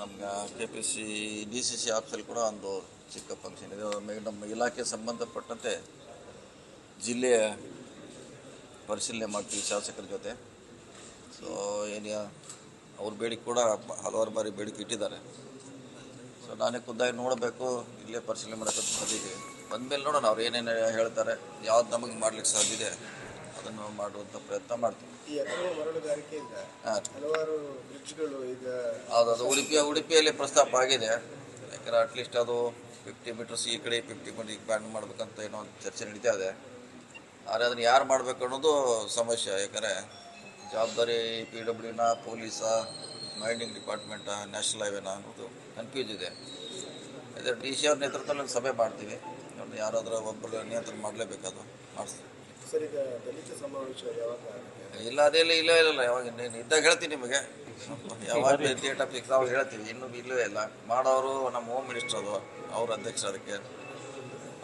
ನಮ್ಗೆ K P C D C C ಆಫೀಸಲ್ಲಿ ಕೂಡ ಒಂದು ಚಿಕ್ಕ ಫಂಕ್ಷನ್ ಇದೆ. ನಮ್ಮ ಇಲಾಖೆ ಸಂಬಂಧಪಟ್ಟಂತೆ ಜಿಲ್ಲೆಯ ಪರಿಶೀಲನೆ ಮಾಡ್ತೀವಿ ಶಾಸಕರ ಜೊತೆ. ಸೊ ಏನು ಅವ್ರ ಬೇಡಿಕೆ ಕೂಡ ಹಲವಾರು ಬಾರಿ ಬೇಡಿಕೆ ಇಟ್ಟಿದ್ದಾರೆ. ಸೊ ನಾನೇ ಖುದ್ದಾಗಿ ನೋಡಬೇಕು, ಇಲ್ಲೇ ಪರಿಶೀಲನೆ ಮಾಡೋಕ್ಕೆ ಬಂದಿದ್ದೀವಿ. ಬಂದಮೇಲೆ ನೋಡೋಣ ಅವ್ರು ಏನೇನು ಹೇಳ್ತಾರೆ, ಯಾವ್ದು ನಮಗೆ ಮಾಡ್ಲಿಕ್ಕೆ ಸಾಧ್ಯ ಇದೆ. ಅದನ್ನು ಮಾಡುವಂಥ ಪ್ರಯತ್ನ ಮಾಡ್ತೀವಿ. ಈ ಈಗ ಅದು ಉಡುಪಿ ಉಡುಪಿಯಲ್ಲಿ ಪ್ರಸ್ತಾಪ ಆಗಿದೆ. ಯಾಕಂದ್ರೆ ಅಟ್ಲೀಸ್ಟ್ ಅದು ಫಿಫ್ಟಿ ಮೀಟರ್ಸ್ ಈ ಕಡೆ ಫಿಫ್ಟಿ ಮೀಟರ್ ಬ್ಯಾಂಡ್ ಮಾಡ್ಬೇಕಂತ ಏನೋ ಒಂದು ಚರ್ಚೆ ನಡೀತಾ ಇದೆ. ಆದರೆ ಅದನ್ನು ಯಾರು ಮಾಡಬೇಕು ಅನ್ನೋದು ಸಮಸ್ಯೆ. ಯಾಕಂದರೆ ಜವಾಬ್ದಾರಿ ಪಿ ಡಬ್ಲ್ಯೂನ ಪೊಲೀಸ ಮೈನಿಂಗ್ ಡಿಪಾರ್ಟ್ಮೆಂಟ ನ್ಯಾಷನಲ್ ಹೈವೇನ ಅನ್ನೋದು ಕನ್ಫ್ಯೂಸ್ ಇದೆ. ಅದೇ ಡಿ ಸಿ ಅವ್ರ ನೇತೃತ್ವದಲ್ಲಿ ಸಭೆ ಮಾಡ್ತೀವಿ. ಯಾರಾದರೂ ಒಬ್ಬರು ನಿಯಂತ್ರಣ ಮಾಡಲೇಬೇಕದು ಮಾಡಿಸ್ತೀವಿ ಸರ್ ಈಗ ದಲಿತ ಸಮಾವೇಶ ಯಾವಾಗ ಆಗುತ್ತೆ? ಇಲ್ಲ ಅದೆಲ್ಲ ಇಲ್ಲ ಇಲ್ಲ ಯಾವಾಗ ನೀನು ಇದ್ದಾಗ ಹೇಳ್ತೀನಿ ನಿಮಗೆ. ಯಾವಾಗ ಡೇಟ್ ಆಫ್ ಫಿಕ್ಸ್ ಅವಾಗ ಹೇಳ್ತೀವಿ ಇನ್ನೂ ಇಲ್ಲವೇ ಇಲ್ಲ. ಮಾಡೋರು ನಮ್ಮ ಹೋಮ್ ಮಿನಿಸ್ಟರ್ ಅದು ಅವ್ರ ಅಧ್ಯಕ್ಷ ಅದಕ್ಕೆ.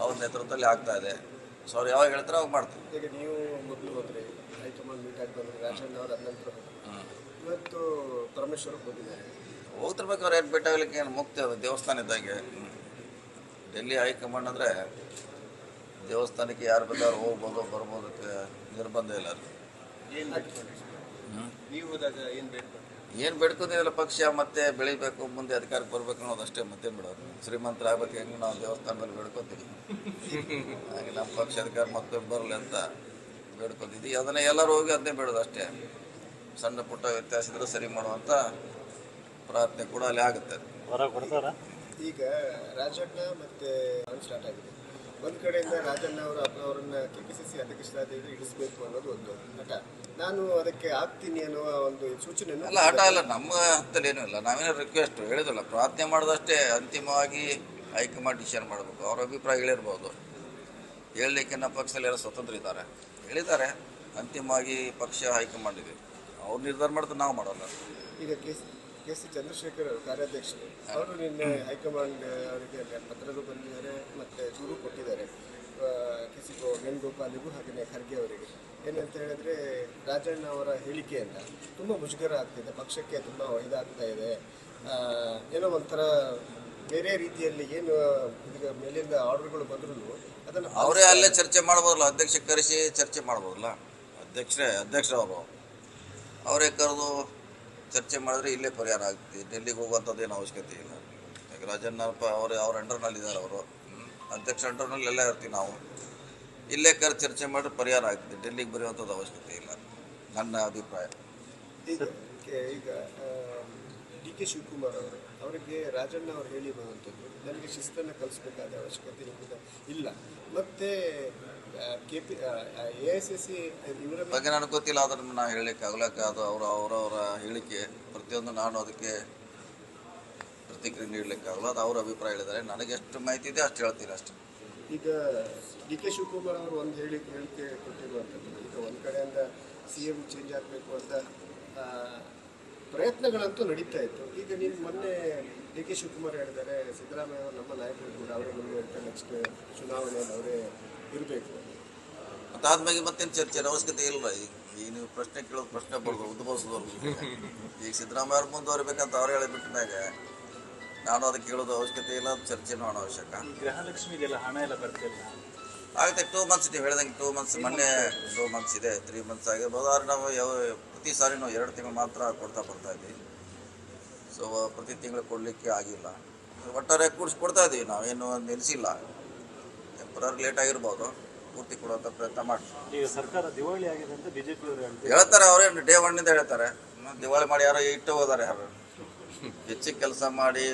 ಅವ್ರ ನೇತೃತ್ವದಲ್ಲಿ ಆಗ್ತಾ ಇದೆ. ಸೊ ಅವ್ರು ಯಾವಾಗ ಹೇಳ್ತಾರೆ ಅವಾಗ ಮಾಡ್ತೀವಿ. ಈಗ ನೀವು ಮೊದಲು ಹೋದ್ರಿ ಹೈಕಮಾಂಡ್ ಮೀಟ್ ಆಗಿ ಬಂದ್ರಿ ರಾಜಣ್ಣ ಅವ್ರು ಅದ ನಂತರ ಇವತ್ತು ಪರಮೇಶ್ವರಕ್ಕೆ ಹೋಗಿದ್ದಾರೆ ಹೋಗ್ತಿರ್ಬೇಕು ಅವ್ರು ಏನು ಆಗ್ಲಿಕ್ಕೆ ಏನು ಮುಕ್ತಿ ಅದು ದೇವಸ್ಥಾನ ಇದ್ದಂಗೆ. ಡೆಲ್ಲಿ ಹೈಕಮಾಂಡ್ ಅಂದರೆ ದೇವಸ್ಥಾನಕ್ಕೆ ಯಾರು ಬೇಕಾದ್ರೂ ಹೋಗ್ಬೋದು ಬರ್ಬೋದಕ್ಕೆ ನಿರ್ಬಂಧ ಇಲ್ಲ ಅದು ಏನು ಬೇಡ್ಕೊಂಡ್ರಿ ನೀವು ಹೋದಾಗ ಏನು ಬೇಡ್ಕೊಂಡ್ರಿ ಏನು ಬೇಡ್ಕೊಂಡಿಲ್ಲ ಪಕ್ಷ ಮತ್ತೆ ಬೆಳಿಬೇಕು ಮುಂದೆ ಅಧಿಕಾರಕ್ಕೆ ಬರ್ಬೇಕು ಅನ್ನೋದು ಅಷ್ಟೇ ಮತ್ತೆ ಬಿಡೋದು ಶ್ರೀಮಂತರ ಆಗ್ಬೇಕು ಹೆಂಗೆ ನಾವು ದೇವಸ್ಥಾನದಲ್ಲಿ ಬೇಡ್ಕೊತೀವಿ. ಹಾಗೆ ನಮ್ಮ ಪಕ್ಷ ಅಧಿಕಾರ ಮತ್ತೆ ಬರಲಿ ಅಂತ ಬೇಡ್ಕೊತಿದ್ವಿ ಅದನ್ನೇ ಎಲ್ಲರೂ ಹೋಗಿ ಅದನ್ನೇ ಬೇಡೋದು ಅಷ್ಟೇ. ಸಣ್ಣ ಪುಟ್ಟ ವ್ಯತ್ಯಾಸ ಇದ್ರೆ ಸರಿ ಮಾಡುವಂಥ ಪ್ರಾರ್ಥನೆ ಕೂಡ ಅಲ್ಲಿ ಆಗುತ್ತೆ. ಈಗ ರಾಜಣ್ಣ ಮತ್ತೆ ಸ್ಟಾರ್ಟ್ ಆಗಿದೆ ಒಂದ್ ಕಡೆಯಿಂದ ರಾಜಣ್ಣ ಅವರು ಅವರನ್ನ ಕೆಪಿಸಿಸಿ ಅಧ್ಯಕ್ಷರಾದ ಇಳಿಸಬೇಕು ಅನ್ನೋದು ಒಂದು ಹಠ. ನಾನು ಅದಕ್ಕೆ ಆಗ್ತೀನಿ ಅನ್ನುವ ಒಂದು ಸೂಚನೆ ಅಲ್ಲ ಹಠ ಅಲ್ಲ ನಮ್ಮ ಹತ್ತಲ್ಲಿ ಏನೂ ಇಲ್ಲ. ನಾವೇನೋ ರಿಕ್ವೆಸ್ಟ್ ಹೇಳಿದಲ್ಲ ಪ್ರಾರ್ಥನೆ ಮಾಡಿದಷ್ಟೇ ಅಂತಿಮವಾಗಿ ಹೈಕಮಾಂಡ್ ಡಿಸಿಷನ್ ಮಾಡಬೇಕು. ಅವ್ರ ಅಭಿಪ್ರಾಯ ಹೇಳಿರ್ಬೋದು. ಹೇಳಲಿಕ್ಕೆ ನಮ್ಮ ಪಕ್ಷದಲ್ಲಿ ಎಲ್ಲ ಸ್ವತಂತ್ರ ಇದ್ದಾರೆ. ಹೇಳಿದ್ದಾರೆ. ಅಂತಿಮವಾಗಿ ಪಕ್ಷ ಹೈಕಮಾಂಡ್ ಇದೆ ಅವ್ರು ನಿರ್ಧಾರ ಮಾಡಿದ್ರೆ ನಾವು ಮಾಡೋಲ್ಲ. ಈಗ ಕೆ ಸಿ ಚಂದ್ರಶೇಖರ್ ಅವರು ಕಾರ್ಯಾಧ್ಯಕ್ಷರು. ಅವರು ನಿನ್ನೆ ಹೈಕಮಾಂಡ್ ಅವರಿಗೆ ಪತ್ರಗಳು ಬಂದಿದ್ದಾರೆ ಮತ್ತು ದೂರು ಕೊಟ್ಟಿದ್ದಾರೆ. ಕೆ ಸಿ ವೇಣುಗೋಪಾಲಿಗೂ ಹಾಗೆಯೇ ಖರ್ಗೆ ಅವರಿಗೆ. ಏನಂತ ಹೇಳಿದ್ರೆ ರಾಜಣ್ಣ ಅವರ ಹೇಳಿಕೆಯಿಂದ ತುಂಬ ಮುಜುಗರ ಆಗ್ತಿದೆ. ಪಕ್ಷಕ್ಕೆ ತುಂಬ ಇದಾಗ್ತಾ ಇದೆ. ಏನೋ ಒಂಥರ ಬೇರೆ ರೀತಿಯಲ್ಲಿ ಏನು ಈಗ ಮೇಲಿಂದ ಆರ್ಡರ್ಗಳು ಬಂದ್ರು ಅದನ್ನು ಅವರೇ ಅಲ್ಲೇ ಚರ್ಚೆ ಮಾಡ್ಬೋದಲ್ಲ? ಅಧ್ಯಕ್ಷ ಕರೆಸಿ ಚರ್ಚೆ ಮಾಡ್ಬೋದಲ್ಲ? ಅಧ್ಯಕ್ಷರೇ ಅಧ್ಯಕ್ಷರವರು. ಅವರೇ ಕರೆದು ಚರ್ಚೆ ಮಾಡಿದ್ರೆ ಇಲ್ಲೇ ಪರಿಹಾರ ಆಗ್ತದೆ. ಡೆಲ್ಲಿಗೆ ಹೋಗುವಂಥದ್ದು ಏನು ಅವಶ್ಯಕತೆ ಇಲ್ಲ. ಈಗ ರಾಜಣ್ಣಪ್ಪ ಅವರು ಅವ್ರ ಅಂಡರ್ನಲ್ಲಿ ಇದ್ದಾರೆ ಅವರು. ಅಧ್ಯಕ್ಷ ಅಂಡರ್ನಲ್ಲಿ ಎಲ್ಲ ಇರ್ತೀವಿ ನಾವು. ಇಲ್ಲೇ ಕರೆ ಚರ್ಚೆ ಮಾಡಿದ್ರೆ ಪರಿಹಾರ ಆಗ್ತದೆ. ಡೆಲ್ಲಿಗೆ ಬರೆಯುವಂಥದ್ದು ಅವಶ್ಯಕತೆ ಇಲ್ಲ. ನನ್ನ ಅಭಿಪ್ರಾಯ. ಈಗ ಡಿ ಕೆ ಶಿವಕುಮಾರ್ ಅವರು ಅವರಿಗೆ ರಾಜಣ್ಣ ಅವರು ಹೇಳಿರುವಂಥದ್ದು ನನಗೆ ಶಿಸ್ತನ್ನು ಕಲಿಸ್ಬೇಕಾದ ಅವಶ್ಯಕತೆ ನಿಮಗೆ ಇಲ್ಲ. ಮತ್ತೆ K P A S S C ಇವರ ಬಗ್ಗೆ ನನಗೆ ಗೊತ್ತಿಲ್ಲ ಅದನ್ನು ನಾನು ಹೇಳಲಿಕ್ಕೆ ಆಗ್ಲಕ್ಕೆ ಅದು ಅವರ ಅವರವರ ಹೇಳಿಕೆ. ಪ್ರತಿಯೊಂದು ನಾನು ಅದಕ್ಕೆ ಪ್ರತಿಕ್ರಿಯೆ ನೀಡಲಿಕ್ಕೆ ಆಗಲ್ಲ. ಅದು ಅವ್ರ ಅಭಿಪ್ರಾಯ ಹೇಳಿದ್ದಾರೆ. ನನಗೆ ಎಷ್ಟು ಮಾಹಿತಿ ಇದೆ ಅಷ್ಟು ಹೇಳ್ತೀನಿ ಅಷ್ಟೇ. ಈಗ ಡಿ ಕೆ ಶಿವಕುಮಾರ್ ಅವರು ಒಂದು ಹೇಳಿ ಹೇಳಿಕೆ ಕೊಟ್ಟಿರುವಂಥದ್ದು. ಈಗ ಒಂದು ಕಡೆಯಿಂದ ಸಿ ಎಂ ಚೇಂಜ್ ಆಗಬೇಕು ಅಂತ ಪ್ರಯತ್ನಗಳಂತೂ ನಡೀತಾ ಇತ್ತು. ಈಗ ನೀವು ಮೊನ್ನೆ ಡಿ ಕೆ ಶಿವಕುಮಾರ್ ಹೇಳಿದ್ದಾರೆ ಸಿದ್ದರಾಮಯ್ಯ ಅವರು ನಮ್ಮ ನಾಯಕರು ಕೂಡ ಅವರೇ ಮುಂದುವರಿತ ನೆಕ್ಸ್ಟ್ ಚುನಾವಣೆಯಲ್ಲಿ ಅವರೇ ಇರಬೇಕು. ಅದಾದ್ಮೇಲೆ ಮತ್ತೇನು ಚರ್ಚೆ? ಅವಶ್ಯಕತೆ ಇಲ್ಲ ಈಗ ಈಗ ನೀವು ಪ್ರಶ್ನೆ ಕೇಳೋದು ಪ್ರಶ್ನೆ ಬರ್ದು ಉದ್ಭವಿಸೋದು ಈಗ ಸಿದ್ದರಾಮಯ್ಯ ಅವ್ರು ಮುಂದುವರಿಬೇಕಂತ ಅವ್ರು ಹೇಳಿಬಿಟ್ಟ ಮ್ಯಾಗ ನಾನು ಅದಕ್ಕೆ ಕೇಳೋದು ಅವಶ್ಯಕತೆ ಇಲ್ಲ ಚರ್ಚೆನೂ ಅನವಶ್ಯಕ. ಗೃಹಲಕ್ಷ್ಮಿಗೆಲ್ಲ ಹಣ ಎಲ್ಲ ಬರ್ತಿಲ್ಲ. ಆಗುತ್ತೆ ಟೂ ಮಂತ್ಸ್ ನೀವು ಹೇಳ್ದಂಗೆ ಟೂ ಮಂತ್ಸ್ ಮೊನ್ನೆ ಟೂ ಮಂತ್ಸ್ ಇದೆ ತ್ರೀ ಮಂತ್ಸ್ ಆಗಿರ್ಬೋದು ಆದ್ರೆ ನಾವು ಯಾವ ಪ್ರತಿ ಸಾರಿ ನಾವು ಎರಡು ತಿಂಗಳು ಮಾತ್ರ ಕೊಡ್ತಾ ಬರ್ತಾ ಇದ್ದೀವಿ. ಸೊ ಪ್ರತಿ ತಿಂಗಳು ಕೊಡಲಿಕ್ಕೆ ಆಗಿಲ್ಲ. ಒಟ್ಟಾರೆ ಕೂಡಿಸಿ ಕೊಡ್ತಾ ಇದ್ದೀವಿ ನಾವೇನು ನಿಲ್ಲಿಸಿಲ್ಲ ಟೆಂಪ್ರರಿ ಲೇಟ್ ಆಗಿರ್ಬೋದು ಪೂರ್ತಿ ಕೊಡುವಂಥ ಪ್ರಯತ್ನ ಮಾಡ್ತೀವಿ. ಈಗ ಸರ್ಕಾರ ದಿವಾಳಿ ಆಗಿದೆ ಅಂತ ಬಿಜೆಪಿ ಅವರು ಹೇಳ್ತಾರೆ ಹೇಳ್ತಾರೆ ಅವರೇ ಡೇ ಒನ್ನಿಂದ ಹೇಳ್ತಾರೆ. ದಿವಾಳಿ ಮಾಡಿ ಯಾರೋ ಇಟ್ಟು ಹೋದಾರೆ ಯಾರು? ಹೆಚ್ಚಿಗೆ ಕೆಲಸ ಮಾಡಿ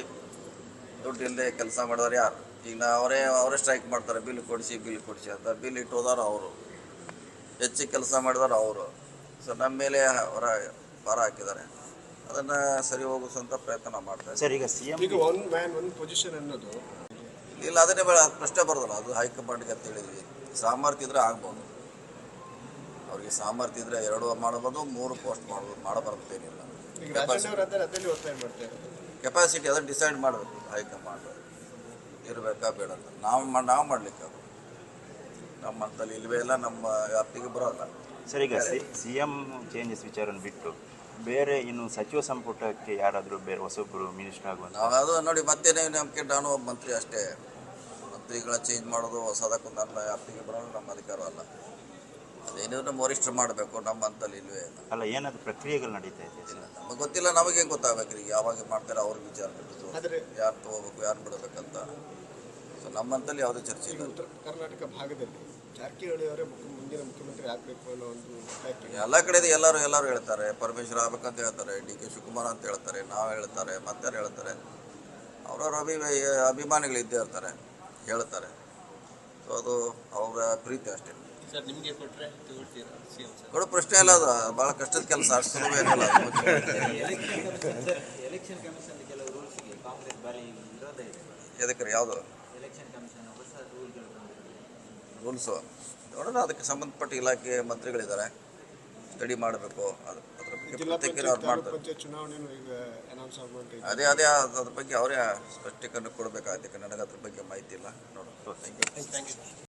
ದುಡ್ಡು ಇಲ್ಲದೆ ಕೆಲಸ ಮಾಡಿದಾರೆ ಯಾರು? ಈಗ ನಾ ಅವರೇ ಅವರೇ ಸ್ಟ್ರೈಕ್ ಮಾಡ್ತಾರೆ ಬಿಲ್ ಕೊಡಿಸಿ ಬಿಲ್ ಕೊಡಿಸಿ ಅಂತ. ಬಿಲ್ ಇಟ್ಟು ಹೋದಾರ ಅವರು. ಹೆಚ್ಚು ಕೆಲಸ ಮಾಡಿದಾರೆ ಅವರು. ಸೊ ನಮ್ಮ ಮೇಲೆ ಅವರ ಭಾರ ಹಾಕಿದ್ದಾರೆ. ಅದನ್ನು ಸರಿ ಹೋಗಿಸುವಂಥ ಪ್ರಯತ್ನ ಮಾಡ್ತಾರೆ ಮಾಡ್ತಾ ಸರ್ ಈಗ ಸಿಎಂ ಈಗ ಒನ್ ಮ್ಯಾನ್ ಒನ್ ಪೊಸಿಷನ್ ಅನ್ನೋದು ಇಲ್ಲ ಅದನ್ನೇ ಬೇಡ ಪ್ರಶ್ನೆ ಬರೋದಲ್ಲ ಅದು ಹೈಕಮಾಂಡ್ಗೆ ಅಂತ ಹೇಳಿದ್ವಿ. ಸಾಮರ್ಥ್ಯ ಇದ್ರೆ ಆಗ್ಬೋದು. ಅವ್ರಿಗೆ ಸಾಮರ್ಥ್ಯ ಇದ್ರೆ ಎರಡು ಮಾಡಬಹುದು ಮೂರು ಪೋಸ್ಟ್ ಮಾಡಬಹುದು ಮಾಡಬಾರ್ದು ಏನಿಲ್ಲ. ಕೆಪಾಸಿಟಿ ಅದನ್ನು ಡಿಸೈಡ್ ಮಾಡಬೇಕು ಹೈಕಮಾಂಡ್. ಇರಬೇಕಾ ಬೇಡ ಅಂತ. ನಾವು ನಾವು ಮಾಡ್ಲಿಕ್ಕೆ ಅದು ನಮ್ಮ ಹಂತಲ್ಲಿ ಇಲ್ವೇ ಇಲ್ಲ ನಮ್ಮ ವ್ಯಾಪ್ತಿಗೆ ಬರೋಲ್ಲ. ಸರ್ ಈಗ ಸಿ ಎಂ ಚೇಂಜಸ್ ವಿಚಾರವನ್ನು ಬಿಟ್ಟು ಬೇರೆ ಇನ್ನು ಸಚಿವ ಸಂಪುಟಕ್ಕೆ ಯಾರಾದರೂ ಬೇರೆ ಹೊಸೊಬ್ಬರು ಮಿನಿಸ್ಟರ್ ನಾವು ಅದು ನೋಡಿ ಮತ್ತೆ ನಮಗೆ ನಾನು ಒಬ್ಬ ಮಂತ್ರಿ ಅಷ್ಟೇ. ಮಂತ್ರಿಗಳ ಚೇಂಜ್ ಮಾಡೋದು ಹೊಸದಕ್ಕೂ ನನ್ನ ವ್ಯಾಪ್ತಿಗೆ ಬರೋದು ನಮ್ಮ ಅಧಿಕಾರ ಅಲ್ಲ. ಅದೇನಿದ್ರು ನಮ್ಮ ವರಿಷ್ಠರು ಮಾಡಬೇಕು ನಮ್ಮ ಅಂತಲ್ಲಿ ಇಲ್ವೇ ಇಲ್ಲ ಅಲ್ಲ ಏನಾದ್ರು ಪ್ರಕ್ರಿಯೆಗಳು ನಡೀತಾ ಇದೆ ಸರ್? ನಮಗೆ ಗೊತ್ತಿಲ್ಲ ನಮಗೆ ಗೊತ್ತಾಗಬೇಕು ಈಗ ಯಾವಾಗ ಮಾಡ್ತಾರೆ ಅವ್ರಿಗೆ ವಿಚಾರ ಬಿಟ್ಟು ಯಾರು ತಗೋಬೇಕು ಯಾರು ಬಿಡಬೇಕಂತ. ಸೊ ನಮ್ಮಂತಲ್ಲಿ ಯಾವುದೇ ಚರ್ಚೆ ಇಲ್ಲ. ಉತ್ತರ ಕರ್ನಾಟಕ ಭಾಗದಲ್ಲಿ ಜಾರಕಿಹೊಳಿ ಅವರೇ ಮುಂದಿನ ಮುಖ್ಯಮಂತ್ರಿ ಆಗಬೇಕು ಅನ್ನೋ ಒಂದು ಎಲ್ಲ ಕಡೆ ಎಲ್ಲರೂ ಎಲ್ಲರೂ ಹೇಳ್ತಾರೆ. ಪರಮೇಶ್ವರ್ ಆಗ್ಬೇಕಂತ ಹೇಳ್ತಾರೆ. ಡಿ ಕೆ ಶಿವಕುಮಾರ್ ಅಂತ ಹೇಳ್ತಾರೆ. ನಾವು ಹೇಳ್ತಾರೆ. ಮತ್ತಾರು ಹೇಳ್ತಾರೆ. ಅವ್ರವ್ರ ಅಭಿ ಅಭಿಮಾನಿಗಳು ಇದ್ದೇ ಇರ್ತಾರೆ. ಹೇಳ್ತಾರೆ. ಸೊ ಅದು ಅವರ ಪ್ರೀತಿ ಅಷ್ಟೇ. ಸರ್ ನಿಮಗೆ ಕೊಟ್ಟರೆ ತಗೊಳ್ತೀರಾ ಸಿ ಎಂ ಸರ್? ಕೊಡೋ ಪ್ರಶ್ನೆ ಇಲ್ಲ ಅದು. ಭಾಳ ಕಷ್ಟದ ಕೆಲಸ. ಅಷ್ಟು ಸುಲಭ ಏನಿಲ್ಲ ಅದು. ಮುಖ್ಯಮಂತ್ರಿ. ಎಲೆಕ್ಷನ್ ಕಮಿಷನ್ ಕೆಲವು ರೂಲ್ಸ್ಗೆ ಕಾಂಗ್ರೆಸ್ ಬಾರಿ ವಿರೋಧ ಇದೆ. ಎದಕ್ಕೆ ಯಾವುದು? ಎಲೆಕ್ಷನ್ ಕಮಿಷನ್ ಹೊಸ ರೂಲ್ಗಳು ಬಂದಿದೆ. ರೂಲ್ಸು ನೋಡೋಣ ಅದಕ್ಕೆ ಸಂಬಂಧಪಟ್ಟ ಇಲಾಖೆ ಮಂತ್ರಿಗಳಿದ್ದಾರೆ. ಸ್ಟಡಿ ಮಾಡಬೇಕು. ಅದು ಅದ್ರ ಬಗ್ಗೆ ಮಾಡ್ತಾರೆ. ಅದೇ ಅದೇ ಅದ್ರ ಬಗ್ಗೆ ಅವರೇ ಸ್ಪಷ್ಟೀಕರಣ ಕೊಡಬೇಕಾಗುತ್ತೆ. ನನಗೆ ಅದ್ರ ಬಗ್ಗೆ ಮಾಹಿತಿ ಇಲ್ಲ. ನೋಡೋಣ. Thank you thank you